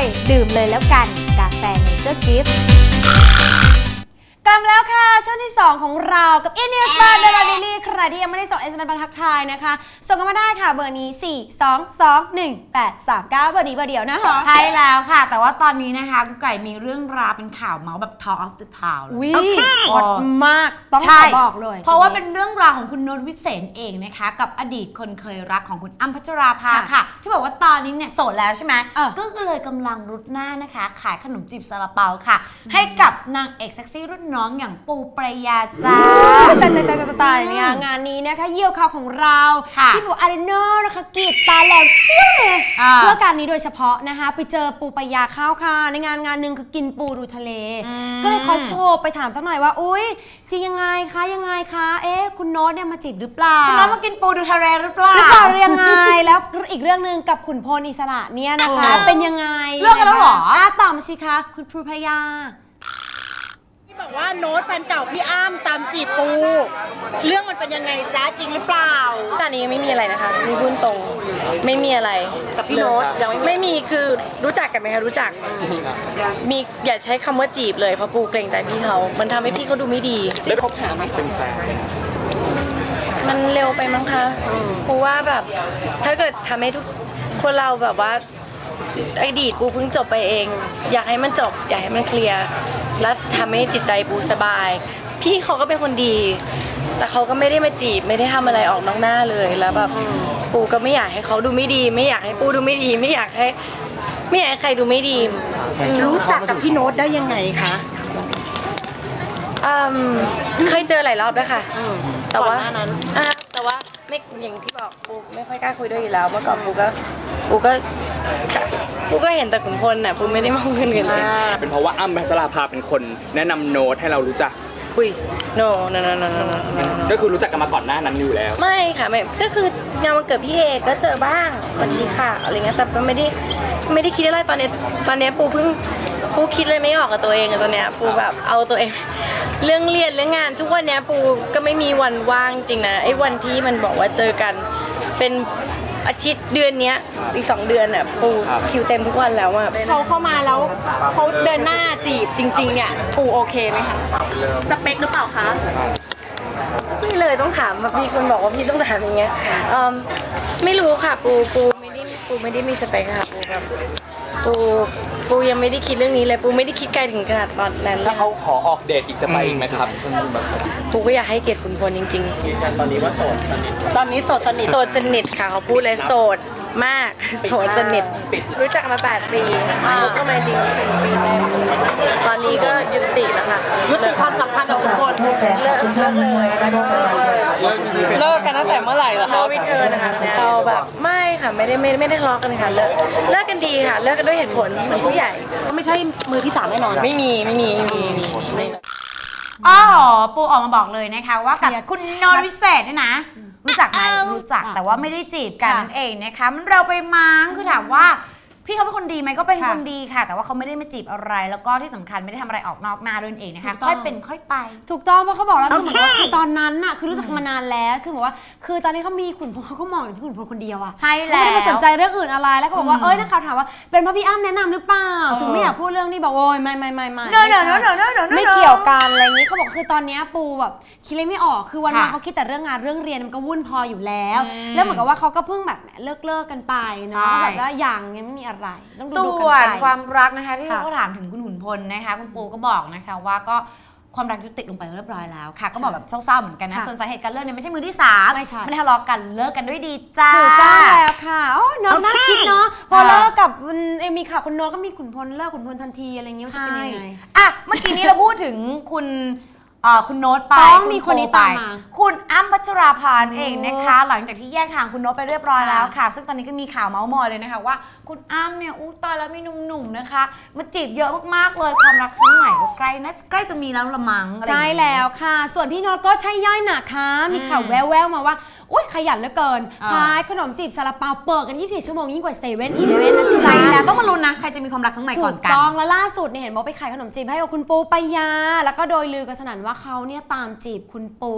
ย ดื่มเลยแล้วกัน กาแฟเนเจอร์กิฟต์ กลับมาแล้วค่ะ ช่วงที่ 2 ของเรากับอินเดียสบาร์เดลาดิลี่ใครที่ยังไม่ได้ส่งเอสเอ็มทักทายนะคะ ส่งกันมาได้ค่ะเบอร์นี้ 4 2 2 1 8 3 9 เบอร์นี้เบอร์เดียวนะคะใช่แล้วค่ะ แต่ว่าตอนนี้นะคะกุ๊กไก่มีเรื่องราวเป็นข่าวเมาส์แบบ Talk of the Town เลยวิโอเคฮอตมากต้องขใช่อบอกเลย เพราะว่าเป็นเรื่องราวของคุณโนตวิเศษเองนะคะ กับอดีตคนเคยรักของคุณอ้ำพัชราภาค่ะค่ะ ที่บอกว่าตอนนี้เนี่ยโสดแล้วใช่ไหมเออก็เลยกำลังรุดหน้านะคะ ขายขนมจีบซาลาเปาค่ะ ให้กับนางเอกเซ็กซี่รุ่นน้องอย่างปูปรายาจ้าแต่แต่แต่แต่แต่เนี่ยงานนี้นะคะเยี่ยวข่าวของเราค่ะที่บอกอารีนานะคะกรีดตาแหลมเปี้ยเลยอ่าเพื่อการนี้โดยเฉพาะนะคะ ไปเจอปูปายาข้าวค่ะ ในงานงานหนึ่งคือกินปูดูทะเลอืมก็เลยขอโชว์ไปถามสักหน่อยว่า อุ้ยจริงยังไงคะยังไงคะ เอ๊ะคุณโน้ตเนี่ยมาจีบหรือเปล่าคุณน้องมากินปูดูทะเลหรือเปล่าหรือเปล่าหรือยังไงแล้วอีกเรื่องหนึ่งกับขุนพลอิสระเนี่ยนะคะเออเป็นยังไงเลิกกันแล้วเหรออะตอบมาสิคะคุณปูปายาที่ บอกว่าโน้ตแฟนเก่าพี่อ้ำตามจีบปู เรื่องมันเป็นยังไงจ้าจริงหรือเปล่าตอนนี้ยังไม่มีอะไรนะคะมีพูดตรงไม่มีอะไรกับพี่โน้ตยังไม่มีไม่มีคือรู้จักกันไหมคะรู้จัก มีอย่าใช้คำว่าจีบเลยเพราะปูเกรงใจพี่เขา มันทำให้พี่เขาดูไม่ดีได้คบหาไหมมันเร็วไปมั้งคะปูว่าแบบถ้าเกิดทำให้ทุกคนเราแบบว่า อดีตปูเพิ่งจบไปเอง อยากให้มันจบอยากให้มันเคลียร์และทำให้จิตใจปูสบาย พี่เขาก็เป็นคนดี แต่เขาก็ไม่ได้มาจีบไม่ได้ทำอะไรออกนอกหน้าเลยแล้วแบบปูก็ไม่อยากให้เขาดูไม่ดี ไม่อยากให้ปูดูไม่ดี ไม่อยากให้ไม่อยากให้ใครดูไม่ดีรู้จักกับพี่โน้ตได้ยังไงคะอืมเคยเจอหลายรอบด้วยค่ะแต่ว่าก่อนหน้านั้นอ่าแต่ว่า ไม่อย่างที่บอกปูไม่ค่อยกล้าคุยด้วยอยู่แล้วเมื่อก่อนปูก็ปูก็ปูก็เห็นแต่ขุนพลน่ะปูไม่ได้มองคนอื่นเลยเป็นเพราะว่าอ้ำพัชราภาเป็นคนแนะนำโน้ตให้เรารู้จักคุย no no no no no no no ก็คือรู้จักกันมาก่อนหน้านั้นอยู่แล้ว ไม่ค่ะไม่ก็คืองานวันเกิดพี่เอกก็เจอบ้างวันนี้ค่ะอะไรเงี้ยแต่ก็ไม่ได้ไม่ได้คิดอะไรตอนเนี้ยตอนเนี้ยปูเพิ่งปูคิดเลยไม่ออกกับตัวเองอะตอนเนี้ยปูแบบเอาตัวเอง เรื่องเรียนเรื่องงานทุกวันเนี้ยปูก็ไม่มีวันว่างจริงนะไอ้วันที่มันบอกว่าเจอกันเป็นอาทิตย์เดือนเนี้ยอีกสองเดือนอะปูคิวเต็มทุกวันแล้วอะเขาเข้ามาแล้วเขาเดินหน้าจีบจริง ๆ เนี่ยปูโอเคไหมคะสเปคหรือเปล่าคะพี่เลยต้องถามแบบมีคนบอกว่าพี่ต้องถามอย่างเงี้ยเอิ่มไม่รู้ค่ะปูปูไม่ได้ปูไม่ได้มีสเปคค่ะปูแบบปู ปูยังไม่ได้คิดเรื่องนี้เลยปูไม่ได้คิดไกลถึงขนาดตอนนั้นเลถ้ายเขาขอออกเดทอีกจะไปอีกไหมครับปูก็อยากให้เกียรติคุณพลจริงตอนนี้ว่าโสดสนิทตอนนี้โสดสนิทๆโสดสนิทค่ะเขาพูดเลยโสด มาก โสดสนิทรู้จักกันมา 8 ปีคบกันมาจริงๆสี่ปีแรกตอนนี้ก็ยุติแล้วค่ะยุติความสัมพันธ์กับคุณพลเลิกเลิกเลยแล้วก็เลิกกันตั้งแต่เมื่อไหร่ล่ะ no return นะคะเราแบบไม่ค่ะไม่ได้ไม่ไม่ได้ทะเลาะกันค่ะเลิกเลิกกันดีค่ะ เลิกกันด้วยเหตุผลของผู้ใหญ่ไม่ใช่มือที่สามแน่นอนไม่มีไม่มีไม่มีไม่มีอ๋อปูออกมาบอกเลยนะคะว่ากับเคลียร์คุณโนตวิเศษเนี่ยนะ รู้จักไหมรู้จักแต่ว่าไม่ได้จีบกันค่ะนั่นเองนะคะ มันเราไปมั้งคือถามว่า พี่เขาเป็นคนดีไหมก็เป็นค่ะคนดีค่ะ แต่ว่าเขาไม่ได้มาจีบอะไร แล้วก็ที่สำคัญไม่ได้ทำอะไรออกนอกหน้าด้วยนั่นเองนะคะถูกต้องค่อยเป็นค่อยไป ถูกต้องเพราะเขาบอกแล้วคือเหมือนว่าคือตอนนั้นน่ะคือรู้จักกันมานานแล้วคือบอกว่า คือตอนนี้เขามีขุนพลเขาก็มองอยู่ที่ขุนพลคนเดียวอะใช่เขาแล้วไม่ได้มาสนใจเรื่องอื่นอะไรแล้วก็บอกว่าอืมเอ้ยนักข่าวถามว่าเป็นเพราะพี่อ้ำแนะนำหรือเปล่าเออถึงไม่อยากพูดเรื่องนี้บอกโอ้ยไม่ไม่ไม่ไม่เนอะเนอะไม่ใช่เนอะเนอะเนอะเนอะไม่เกี่ยวกันอะไรอย่างนี้เขาบอกคือตอนเนี้ยปูแบบคิดเลยไม่ออกคือวันวันค่ะเขาคิดแต่เรื่องงานเรื่องเรียนมันก็วุ่นพออยู่แล้วอืมแล้วเหมือนกับว่าเขาก็เพิ่งแบบเลิกเลิกกันไปเนาะใช่ก็แบบว่าอย่างยังไม่มีอะไรต้องดูส่ดูวกันนไป ความรักนะคะ ที่ค่ะเขาถามถึงคุณหุนพลนะคะ คุณปูก็บอกนะคะว่าก็ความรักยุติลงไปเรียบร้อยแล้วค่ะ ก็บอกแบบเศร้าๆเหมือนกันนะค่ะส่วนสาเหตุการเลิกเนี่ยไม่ใช่มือที่สามไม่ใช่ไม่ได้ทะเลาะกันเลิกกันด้วยดีจ้า ถูกต้องแล้วค่ะโอ้น้องน่าคิดเนาะพอค่ะ เลิกกับคุณเอยมีข่าวคุณโน้ตก็มีขุนพลเลิกขุนพลทันทีอะไรเงี้ยมันจะเป็นยังไง อะเมื่อกี้นี้เราพูดถึงคุณเอ่อคุณโน้ตไปต้องณมีคนนี้โปไปตามมาคุณอ้ำพัชราภาเองโอ้นะคะ หลังจากที่แยกทางคุณโน้ตไปเรียบร้อยแล้วค่ะ ซึ่งตอนนี้ก็มีข่าวเมาส์มอยเลยนะคะว่า คุณอ้ำเนี่ยอู้ตายแล้วมีหนุ่มๆนะคะ มาจีบเยอะมากๆเลยความรักครั้งใหม่ก็ใกล้นะใกล้จะมีแล้วละมั้งอะไรอใช่ย่างเงี้ย แล้วค่ะ ส่วนพี่โน้ตก็ใช่ย่อยหนักค่ะมีข่าวแววๆมาว่าอุ้ยขยันเหลือเกินอ่าขายขนมจีบซาลาเปาเปิดกัน 24 ชั่วโมงยิ่งกว่าเซเว่นอีเลเว่นนะใช่จ๊ะแล้วต้องมาลุ้นนะ ใครจะมีความรักครั้งใหม่ถูก่อนกกัน ต้องแล้วล่าสุดเนี่ยเห็นบอกไปขายขนมจีบให้กับคุณปูปายา แล้วก็โดยลือกันสนั่นว่าเขาเนี่ยตามจีบคุณปู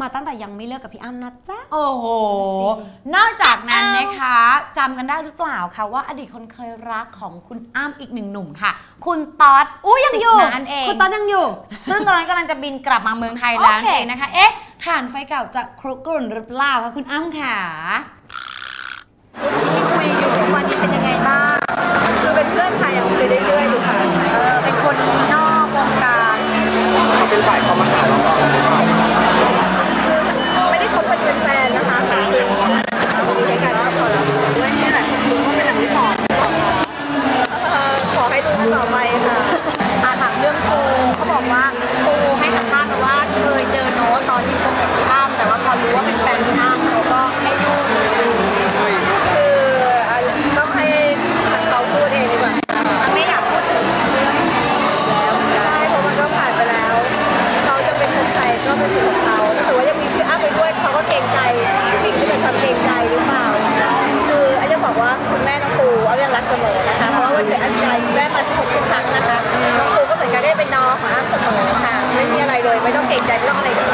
มาตั้งแต่ยังไม่เลิกกับพี่อ้ำนะจ๊ะ โอ้โห นอกจากนั้นนะคะจำกันได้หรือเปล่าคะว่าอดีตคนเคยรักของคุณอ้ำอีกหนึ่งหนุ่มค่ะ คุณต๊อดอุ้ยยังอยู่สิทธิ์นั่นเองคุณตอนยังอยู่ ซึ่งตอนนั้นกำลังจะบินกลับมาเมืองไทยแล้วโอเคเองนะคะ เอ๊ะฐานไฟเก่าจะครุกรุ่นหรือเปล่าคะคุณอ้ำค่ะ ไปค่ะอาถามเรื่องปูเขาบอกว่าปูให้สัมภาษณ์มาว่าเคยเจอโน้ตตอนที่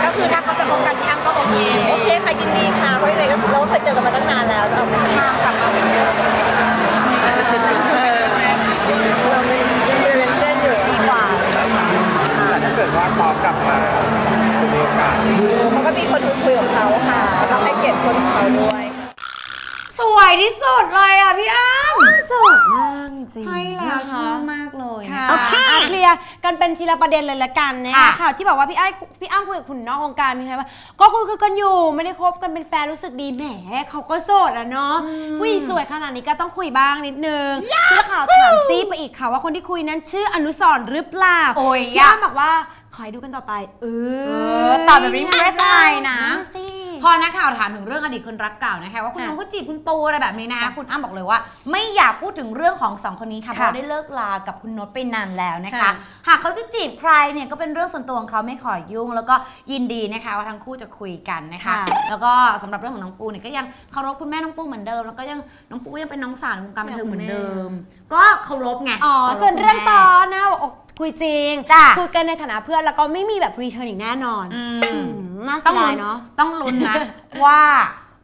ก็คือถ้าเขาจะคบกันพี่อ้ำก็โอเคโอเคค่ะยินดีค่ะเพราะยังไงก็เราเคยเจอกันมาตั้งนานแล้วเราไม่ข้ามกลับมาเหมือนเดิมเรายังเป็นเพื่นอยู่ดีกว่าแต่ถ้าเกิดว่าพอกลับมาจะมีโอกาสเขาก็มีคนคุยของเขาค่ะก็ต้องให้เกียรติคนของเขาด้วยสวยที่สุดเลยอะพี่อ้ำจดมากจริงใช่แล้วชคะอบมาก เลยค่ะนะคะอะเคลียร์กันเป็นทีละประเด็นเลยละกันนะค่ะข่าวที่บอกว่าพี่ไอ้พี่อ้ำคุยกับคุณนอกวงการมีใครว่าก็คุยคุยกันอยู่ไม่ได้คบกันเป็นแฟนรู้สึกดีแหมเขาก็โสดอะเนาะผู้หญิงสวยขนาดนี้ก็ต้องคุยบ้างนิดนึงชื่อข่าวถามจี้ไปอีกค่ะว่าคนที่คุยนั้นชื่ออนุสรณ์หรือเปล่าโอ้ยพี่อ้ำบอกว่าขอให้ดูกันต่อไป เอเอออตอบแบบนี้ไม่ได้สไลน์นะนั่นสิ พอนักข่าวถามถึงเรื่องอดีตคนรักเก่านะคะว่าคุณน้องก็จีบคุณปูอะไรแบบนี้นะคะคุณอ้ำบอกเลยว่า ไม่อยากพูดถึงเรื่องของสองคนนี้ค่ะเพค่ะราะได้เลิกลากับคุณโนตไปนานแล้วนะคะค่ะหากเขาจะจีบใครเนี่ยก็เป็นเรื่องส่วนตัวของเขาไม่ขอยุ่ง แล้วก็ยินดีนะคะว่าทั้งคู่จะคุยกันนะคะ แล้วก็สำหรับเรื่องของน้องปูเนี่ยก็ยังเคารพคุณแม่น้องปูเหมือนเดิม แล้วก็ยังน้องปูยังเป็นน้องสาวในวงการบันเทิงเหมือนเดิม ก็เคารพไงอ๋อคาพส่วนเรื่องคุณตแม่อนนะบอก คุยจริงจ้ะคุยกันในฐานะเพื่อนแล้วก็ไม่มีแบบรีเทิร์นอีกแน่นอนอืมอืมน่าเสีต้อยงดาลุ้ยนเนาะต้องลุ้นนะว่า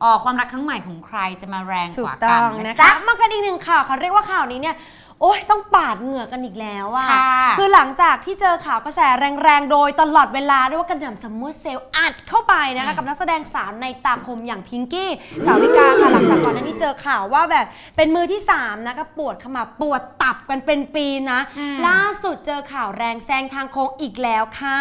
เอ่อความรักครั้งใหม่ของใครจะมาแรงถูกกว่าต้กัอนงนะนะจ๊ะคะมากันอีกหนึ่งข่าวเขาเรียกว่าข่าวนี้เนี่ย โอ้ยต้องปาดเหงื่อกันอีกแล้วอะค่ะ คือหลังจากที่เจอข่าวกระแสแรงๆ โดยตลอดเวลาด้วยว่ากระหน่ำซัมเมอร์เซลอัดเข้าไปนะคะ กับนักแสดงสาวในตาคมอย่างพิงกี้ สาวลิกาค่ะ หลังจากก่อนหน้านี้เจอข่าวว่าแบบเป็นมือที่ 3 นะก็ปวดขมับปวดตับกันเป็นปีนะ ล่าสุดเจอข่าวแรงแซงทางโค้งอีกแล้วค่ะ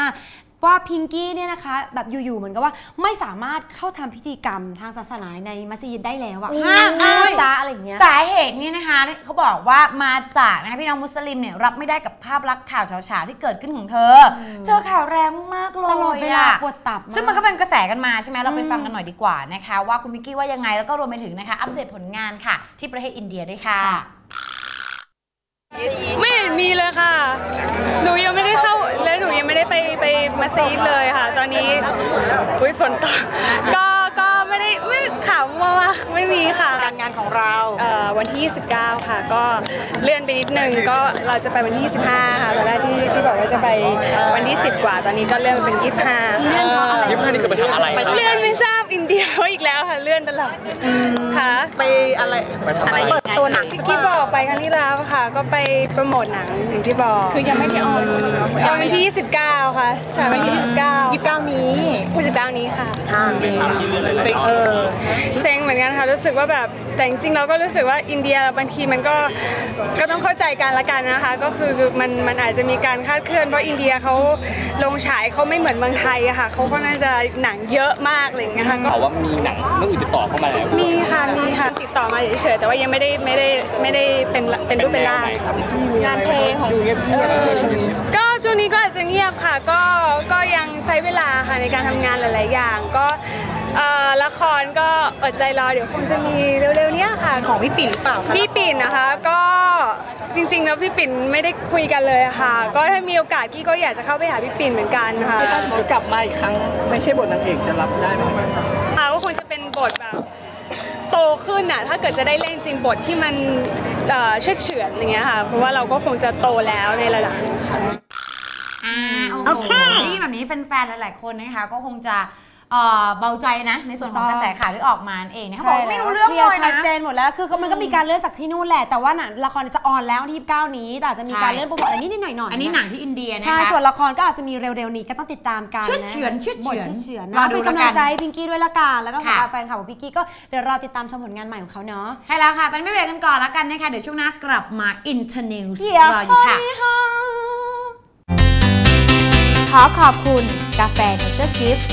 ว่าพิงกี้เนี่ยนะคะแบบอยู่ๆเหมือนกับว่าไม่สามารถเข้าทำพิธีกรรมทางศาสนาในมัสยิดได้แล้วอะห้ามอ้าวจ้าอะไรอย่างเงี้ยสาเหตุนี่นะคะเขาบอกว่ามาจากนะคะพี่น้องมุสลิมเนี่ยรับไม่ได้กับภาพลักษณ์ข่าวเฉาๆที่เกิดขึ้นของเธออเจอข่าวแรงมากเลยตลอดเวลาอะปวดตับมากซึ่งมันก็เป็นกระแสกันมาใช่ไหมเราไปฟังกันหน่อยดีกว่านะคะว่าคุณมิกกี้ว่ายังไงแล้วก็รวมไปถึงนะคะ อัปเดตผลงานค่ะ ที่ประเทศอินเดียด้วยค่ะ ไม่เห็นมีเลยค่ะ หนูยังไม่ได้เข้าและ หนูยังไม่ได้ไปไปมัสยิดเลยค่ะ ตอนนี้อุ้ยฝนตกก็ก็ไม่ได้ไม่ข่าวมาว่าไม่มีค่ะการงานของเราเอ่อวันที่ 29 ค่ะ ก็เลื่อนไปนิดนึงก็เราจะไปวันที่ 25 ค่ะตอนแรกที่ที่บอกว่าจะไปวันที่ 10 กว่า ตอนนี้ก็เลื่อนมาเป็น 25เลื่อนเพราะอะไรยี่ห้านี่คือไปทำอะไรครับเลื่อนไม่ทราบ อินเดียเขาอีกแล้วค่ะเลื่อนตลอดค่ะ ไปอะไรไปทำอะไรเปิดตัวหนังที่บอกไปครั้งที่แล้วค่ะ ก็ไปโปรโมทหนังอย่างที่บอกคือยังไม่ได้ออนใช่ไหมออนวันที่ 29 ค่ะฉายวันที่29ยี่สิบเก้านี้29นี้ค่ะเออเซ็งเหมือนกันค่ะรู้สึกว่าแบบแต่จริงๆเราก็รู้สึกว่าอินเดียบางทีมันก็ก็ต้องเข้าใจกันละกันนะคะ ก็คือมันมันอาจจะมีการคาดเคลื่อนเพราะอินเดียเขาลงฉายเขาไม่เหมือนเมืองไทยอะค่ะเขาก็น่าจะหนังเยอะมากอะไรอย่างเงี้ยค่ะก็เขาว่ามีหนังเรื่องอื่นติดต่อเข้ามาแล้วมีค่ะมีค่ะติดต่อมาเฉยๆแต่ว่ายังไม่ได้ไม่ได้ไม่ได้เป็นเป็นรูปเป็นร่างไหนครับงานเพลงของก็ช่วงนี้ก็อาจจะเงียบค่ะ ก็ก็ยังใช้เวลาค่ะในการทำงานหลาย ๆ อย่างก็เอ่อละครก็อดใจรอเดี๋ยวคงจะมีเร็วๆเนี้ยค่ะของพี่ปิ่นหรือเปล่าคะพี่ปิ่นนะคะก็จริงๆแล้วพี่ปิ่นไม่ได้คุยกันเลยค่ะ ก็ถ้ามีโอกาสกี้ก็อยากจะเข้าไปหาพี่ปิ่นเหมือนกันค่ะจะกลับมาอีกครั้ง ไม่ใช่บทนางเอกจะรับได้ไหมค่ะ ก็คงจะเป็นเป็นบทแบบโตขึ้นอะถ้าเกิดจะได้เล่นจริงบทที่มันเอ่อเชื่อดเฉือนอย่างเงี้ยค่ะ เพราะว่าเราก็คงจะโตแล้วในระดับหนึงค่ะ อ่าโอ้โหได้ยินแบบนี้แฟนๆ หลายๆ คนนะคะ ก็คงจะ เอ่อเบาใจนะ ในส่วนของกระแสข่าวที่ออกมานั่นเองนะคะบอกว่าไม่รู้เรื่องคเลลียยชัดนะเจนหมดแล้วคือมันก็มีการเลื่อนจากที่นู่นแหละแต่ว่าหนังละครจะออนแล้ววันที่29นี้ แต่อาจจะมีการใช่เลื่อนโปรโมทอะไรนิดๆหน่อยๆอันนี้หนังที่อินเดียนะคะใช่ส่วนละครก็อาจจะมีเร็วๆนี้ก็ต้องติดตามกันเชื่อดเฉือนนะเชื่อดเฉือนบทเชื่อดเฉือนรอนะดูเป็นแล้วกันกำลังใจให้พิงกี้ด้วยละกันแล้วก็สำหรับค่ะแฟนคลับของพิงกี้ก็เดี๋ยวรอติดตามชมผลงานใหม่ของเขาเนาะใช่แล้วค่ะตอนนี้ไม่เบรกกันก่อนแล้วกันนะคะเดี๋ยวช่วงหน้ากลับมา Internews เดี๋ยวรออยู่ค่ะขอขอบคุณกาแฟเนเจอร์กิฟต์